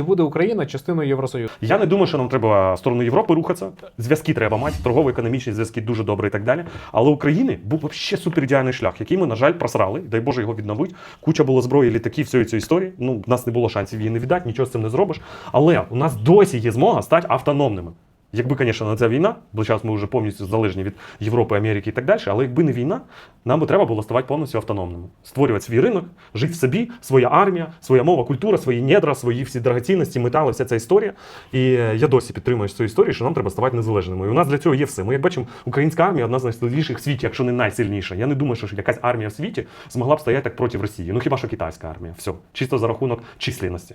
Чи буде Україна частиною Євросоюзу? Я не думаю, що нам треба сторону Європи рухатися. Зв'язки треба мати, торгово-економічні зв'язки дуже добре і так далі. Але України був взагалі суперідеальний шлях, який ми, на жаль, просрали. Дай Боже його відновить. Куча було зброї, літаків, всієї цієї історії. Ну, в нас не було шансів її не віддати, нічого з цим не зробиш. Але у нас досі є змога стати автономними. Якби, звісно, не ця війна, бо зараз ми вже повністю залежні від Європи, Америки і так далі, але якби не війна, нам би треба було ставати повністю автономними. Створювати свій ринок, жити в собі, своя армія, своя мова, культура, свої недра, свої всі драгоцінності, метали, вся ця історія. І е, я досі підтримую цю історію, що нам треба ставати незалежними. І у нас для цього є все. Ми, як бачимо, українська армія одна з найсильніших в світі, якщо не найсильніша. Я не думаю, що якась армія в світі змогла б стояти так проти Росії. Ну хіба що китайська армія? Все, чисто за рахунок численності.